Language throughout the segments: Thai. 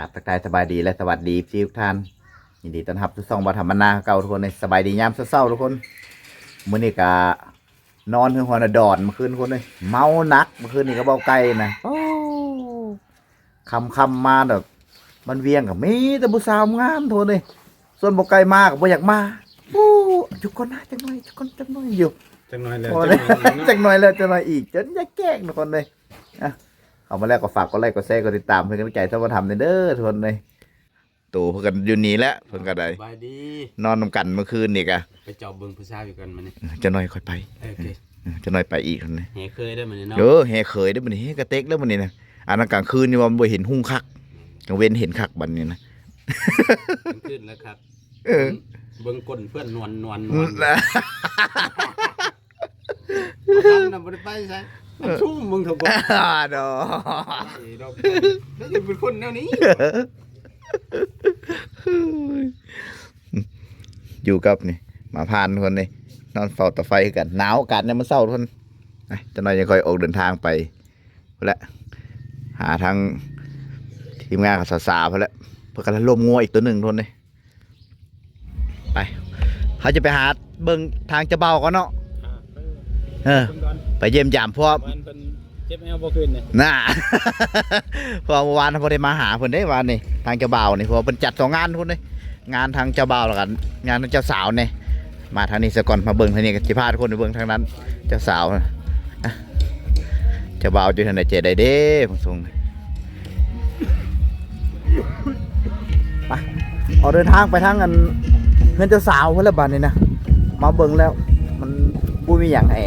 กราบทักทายสบายดีและสวัสดีทุกท่านยินดีต้อนรับทุกซ่องบาธรรมนาเก่าทุกคนในสบายดียามเศร้าๆทุกคนมื้อนี้ก็นอนคือหัวหน้าดอนเมื่อคืนทุกคนเลยเมาหนักเมื่อคืนนี้ก็เบาไกลนะโอ้คำคำๆมาแบบมันเวียงกับมีแต่ผู้สาวงามทุกคนเลยส่วนเบาไกลมากบ่อยากมาโอ้จุกคนนะจังหน่อยจุกคนจังหน่อยอยู่จังน้อยเลยพอเลยจังหน่อยแล้วจังหน่อยอีกจนจะแกล้งทุกคนเลยอะ เอามาแล้วก็ฝากกดไลค์กดแชร์กดติดตามเพื่อนกันใจถ้ามาทำเด้อทุกคนเลยตู่เพื่อนกันอยู่นี่แหละเพื่อนกันได้บายดีนอนนำกันเมื่อคืนนี่กะไปจอบเบิ่งผู้สาวอยู่กันมานี่จะหน่อยค่อยไปเออโอเคจะหน่อยไปอีกคนเลยเฮเคยได้มานี่เนาะเออแห่เคยได้อบันนี้กระเต็กแล้วบันนี้นะอันนั้นกลางคืนนี่ว่ามันบ่เห็นหุ่งคักกลางเว้นเห็นคักบันนี้นะมันขึ้นแล้วครับเออเบิ่งก้นเพื่อนนวลนวลนวอืลมนะบ่ทำน่ะบ่ได้ไปใช่มัน ชุ่มมึงเถอะบ่อ่าดอกไอ้ดอกแล้วจะเป็นคนแนวนี้อยู่กับนี่หมาพานทุกคนนี่นอนเฝ้าตะไฟกันหนาวอากาศเนี่ยมันเศร้าทุกคนไปจะน้อยยังค่อยออกเดินทางไปพุ่นแหละหาทางทีมงานกับสาวๆพุ่นแหละเพื่อกันล่มงัวอีกตัวหนึ่งทุกคนนี่ไปเขาจะไปหาเบิ่งทางจะเบาก่อนเนาะ เออ ไปเยี่ยมยามเพราะว่าวันเพิ่นเจ็บแอวบ่ขึ้นนี่น่าเพราะว่าเมื่อวานเขาได้มาหาเพิ่นได้วานนี่ทางเจ้าบ่าวนี่เพราะว่าเพิ่นจัดสองงานพุ่นนี่งานทางเจ้าบ่าวแล้วกันงานทางเจ้าสาวนี่มาทางนี้ซะก่อนมาเบิ่งทางนี้ก็สิพาทุกคนไปเบิ่งทางนั้น เจ้าสาวนะอะเจ้าบ่าวอยู่ทางไหนเจได้เด้ผมส่งไปออกเดินทางไปทางอันเพื่อนเจ้าสาวเพิ่นละบัดนี่นะมาเบิ่งแล้วมัน บ่มีหยังให้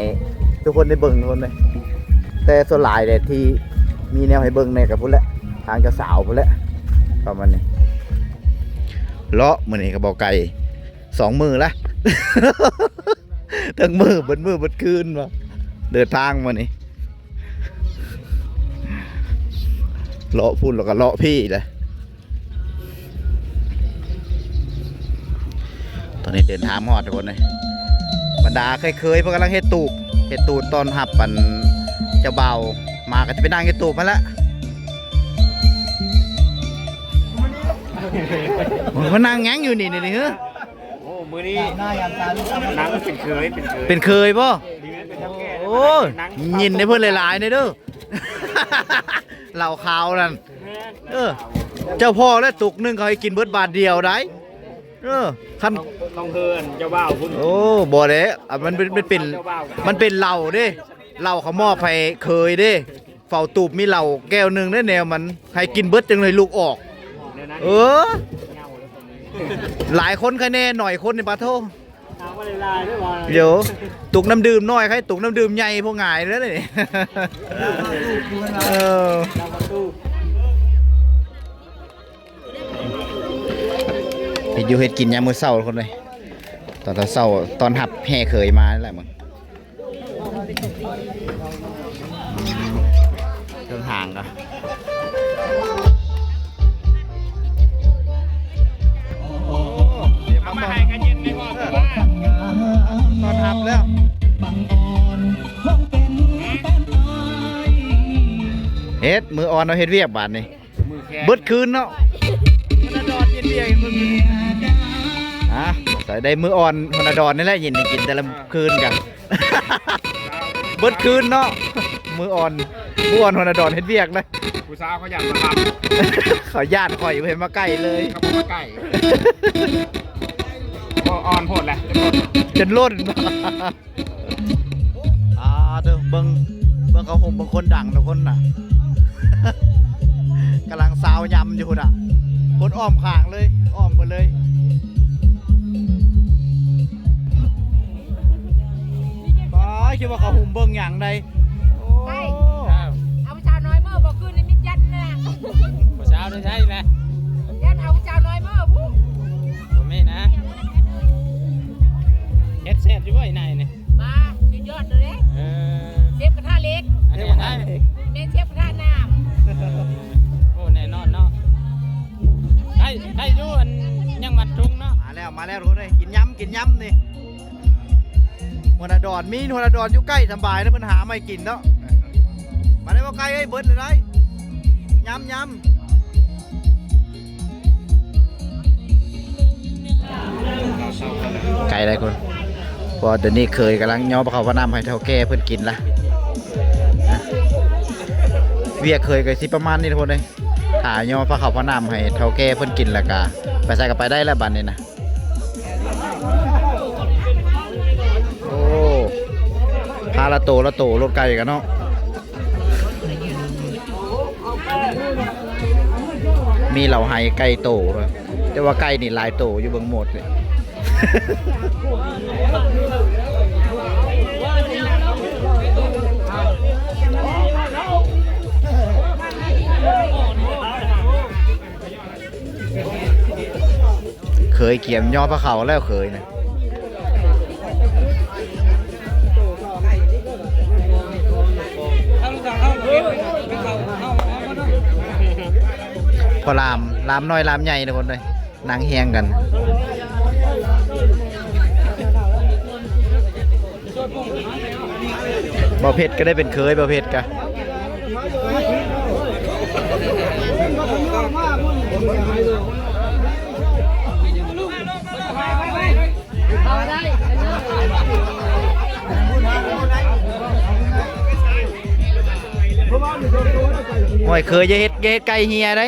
ทุกคนได้เบิ่งทุกคนเลยแต่ส่วนหลายเนี่ยที่มีแนวให้เบิ่งเนี่ยกับพุ่นแหละทางเจะสาวพุ่นแหละประมาณนี้เลาะมือนี่ก็บอกไก่สองมือละ ทั้งมือเบนมือเบนคืนวะเดินทางมานี่เลาะพุ่นแล้วก็เลาะพี่เลยตอนนี้เดินทางมาฮอดทุกคนเลย บรรดาเคยๆเพวกกำลังเฮ็ดตูบเฮ็ดตูบตอนหับปันเจ้าเบามาก็จะไปนั่งในตูบมาแล้วมันนั่งแง้งอยู่นี่นี่นี่เฮ้อโอ้มื้อนี้นังเป็นเคยเป็นเคยเป็นเคยป่ะโอ้ยยินในเพื่อนหลายๆในเด้อเหล่าขาวนั่นเออเจ้าพ่อและตุกหนึงเขาให้กินเบิดบาทเดียวได้ เออคันต้องเพิ่นเจ้าบ่าวพุ่นโอ้บ่เด้อะมันเป็นมันเป็นเจ้าบ่าวมันเป็นเหล่าเด้เหล่าเขามอบให้เคยเด้เฝ้าตูบมีเหล่าแก้วหนึ่งได้แนวมันให้กินเบิดจังเลยลูกออก เออ หลายคนคะแนนหน่อยคนในปาโทถามว่าลายๆด้วยว่าเดี๋ยวตุกน้ำดื่มน้อยใครตุกน้ำดื่มใหญ่พวกง่ายแล้วนี่เออ ดอยู่เฮ็ดกินยามมื้อเช้าคนเลยตอนเช้าตอนหับแห่เคยมานั่นแหละมึงเครื่องห่างก็เดี๋ยวมาให้กันเย็นไม่พอตอนหับแล้วเฮ็ดมืออ่อนเอาเฮ็ดเวียกบาดนี่มือแขนเบิดคืนเนาะมันดอนเย็ นเวียกมืออะใส่ได้มืออ่อนมันดอนนี่แหละเย็นนี่กินแต่ละคืนกันเบิดคืนเนาะมืออ่อนมืออ่อนมันดอนเฮ็ดเวียกเลยผู้สาวเขาอยากมาทขอญาติข่อยบ่เห็นมาใกล้เลยำเขาบอกว่าไก่ก็อ่อนโพดแหละจนล้นอ่าเด้อเบิ่งเบิ่งเขาห่มบางคนดังทุกคนน่ะกำลังสาวยำอยู่พุ่นอะคนอ้อมข้างเลย อ้อมไปเลย ป้าคิดว่าเขาหุ่มเบิ่งอย่างใดโอ้ใช่เอาผู้ชาวน้อยเมื่อบอกคืนนี้มิดยันนะผู้สาวได้ใช่ไหมยันเอาผู้ชาวน้อยเมื่อผู้ผมไม่นะเฮ็ดเสร็จอยู่ว่าไอ้นายนี่มาสุดยอดเลยเออเชฟกระทะเล็กอันนี้นะเมนเชฟกระทะน้โอ้แน่นอนเนาะได้ได้ดูอันยังมัดทุงเนาะมาแล้วมาแล้วทุกคนเลยกินย้ำกินย้ำนี่ หัวหนาดอนมีหัวหนาดอนอยู่ใกล้สบายนะปัญหาไม่กินเนาะมาได้ว่าใกล้ไอ้เบิร์ดเลยไรย้ำย้ำไก่ได้คนพอเดี๋ยวนี้เคยกำลังย่อประเขาพระนำให้เท่าแก่เพื่อนกินละเวียเคยกับสิประมาณนี้ทุกคนเลยถ่ายย่อพระเขาพระนำให้เท่าแก่เพื่อนกินละกาไปใส่กับไปได้แล้วบันนี่นะาละโตละโตรถไกลกันเนาะมีเหล่าไฮไก่โตเลยแต่ว่าไก่นี่ลายโตอยู่เบิ่งหมดเลยเคยเกี่ยมย่อพระเขาแล้วเคยนะ พอลามลามน้อยลามใหญ่ทุกคนเลยนางเฮียงกันบ่เพชรก็ได้เป็นเคยบ่เพชรกะโอ้ยเคยจะเฮ็ดเฮ็ดไก่เฮียได้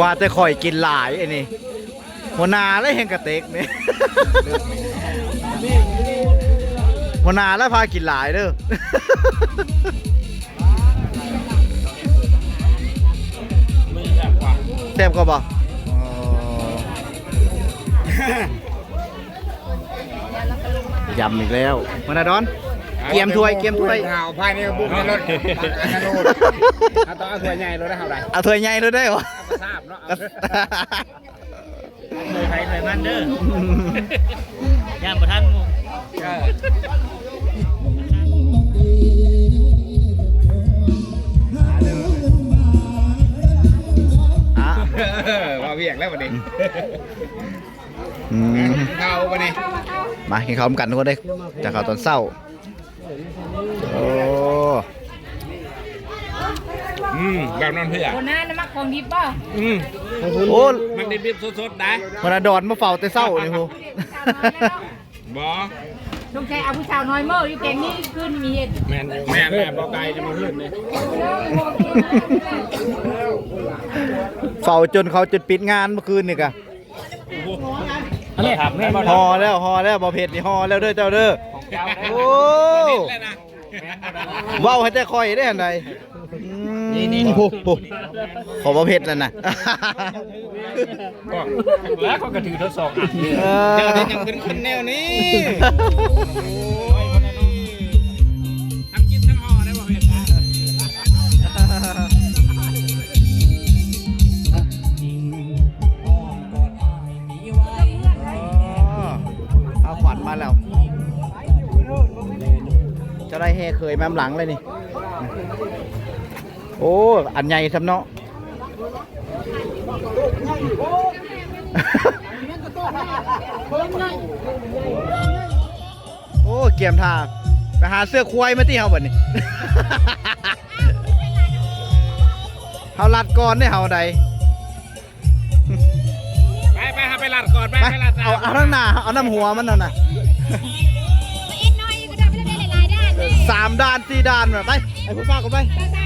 ว่าแต่ข่อยกินหลายไอ้นี่หัวหนาแล้วเห็นกระเต็กเนี่ยหัวหนาแล้วพากินหลายเด้อแซ่บก็บ่อ๋อยำอีกแล้วมานาดอน เกียมถ้วยเกียมถ้วยข่าวภายในบุกในรถอันนู้นเอาต้องเอาถ้วยใหญ่รถได้เท่าไหร่เอาถ้วยใหญ่เลยได้เหรอทราบเนาะเคยใครเคยมันเด้อย่ามประทันหมูอะว่าเวียกแล้ววันนี้อืมเข้าวันนี้มากินข้าวกันทุกคนเลยจากข้าวตอนเช้า โอ้อืมแบบนอนเพื่อคนนั้นน่ะมักของดิบป่ะอืมโอ้มันดิบๆสดๆได้มานาดอนมาเฝ้าแต่เช้านี่พูบอต้องใช้เอาผู้สาวน้อยเมื่ออยู่แกงนี้ขึ้นมีเห็ดแม่นแม่นแม่บอกไก่จะมาขึ้นเลยเฝ้าจนเขาจุดปิดงานเมื่อคืนนี่กะอันนี้ครับแม่นบ่ฮอแล้วฮอแล้วบ่เผ็ดนี่ฮอแล้วเด้อเจ้าเด้อโอ้แล้วนะ เว้าให้แต่คอยได้อันใดนี่นี่โอ้โหขอบ่เผ็ดแล้วนะแล้วเขาก็ถือทดสอบอะเอเดี๋ยวอนี้ยังเป็นคนแนวนี้ จะได้เฮเคยแม่มหลังเลยนี่ โอ้ อันใหญ่สำเนาะโอ้เกียมทาไปหาเสื้อควายมาที่เฮาบัดนี้เฮาลัดก่อนได้เฮาใดไปไปหาไปลัดก่อนไปไปไปลัดเอาเอาทั้งหน้าเอาน้ำหัวมันนั่นน่ะ สามด้านสี่ด้านแบบไปไอ้ผู้ฟ้าก็ไปภาษาว่าเอ็นสิบ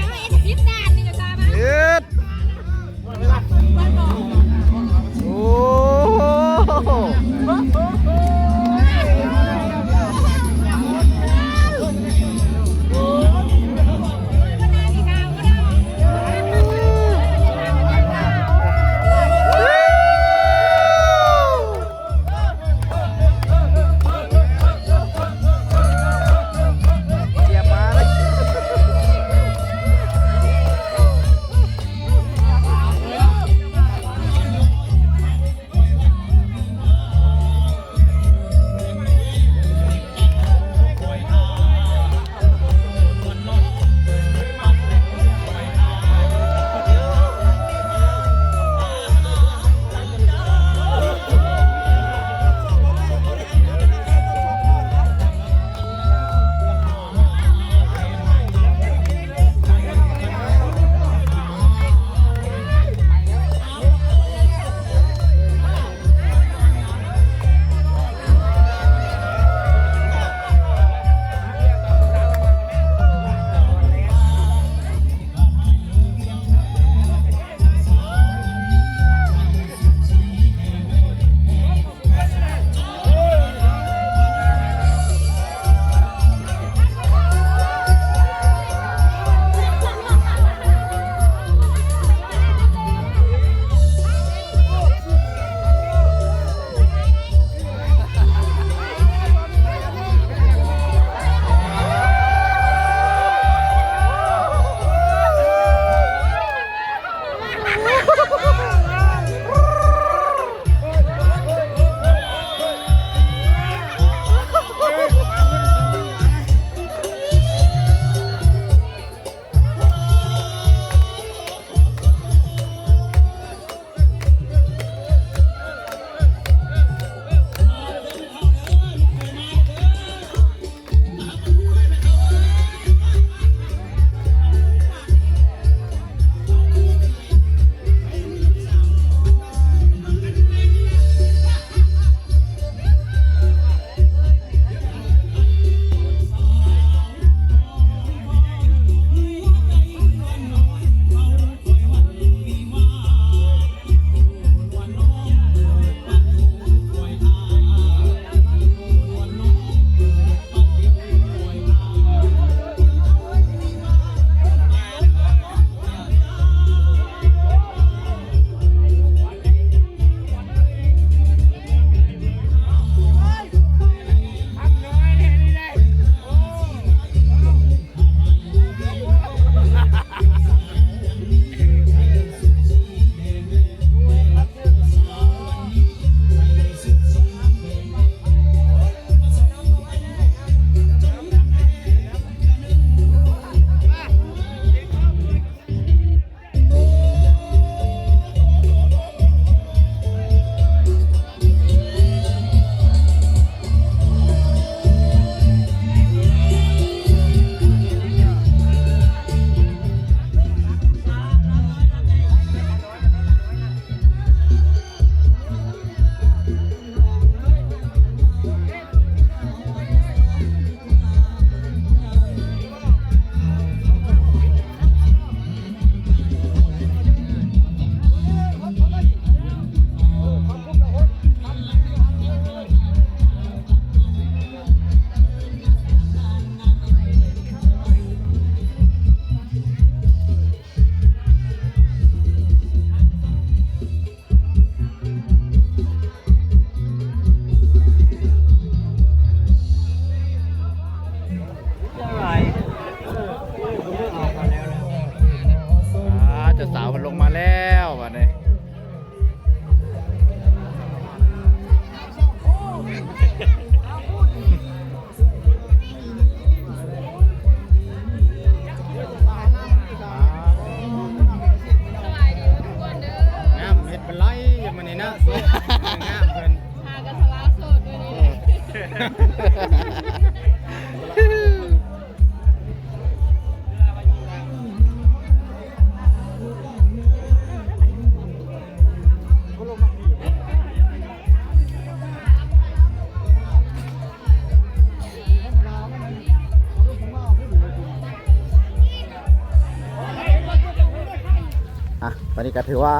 นนี้ก็ถือว่า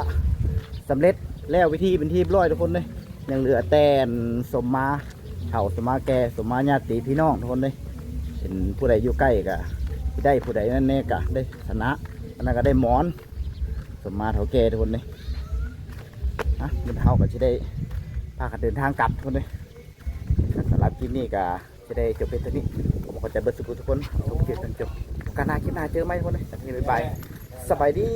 สำเร็จแล้ววิธีเป็นที่ร้อยทุกคนเลยยังเหลือแต่นสมมาเฒ่าสมมาแก่สมมาญาติพี่น้องทุกคนเลยเห็นผู้ใดอยู่ใกล้ก็ได้ผู้ใดนั่นแน่ก็ได้ชนะอันนั้นก็ได้หมอน สมมาเฒ่าแก่ทุกคนเลยฮะมันเท่าก็จะได้พากันเดินทางกลับทุกคนเลยสำหรับคลิปนี้ก็จะได้จบเป็นเท่านี้ผมขอใจเบิร์สุขุทุกคนชมคลิจนจบกาสหน้าคลิปหน้าเจอไหมทุกคนเลยสวัสดีบ๊ายบายสบายดี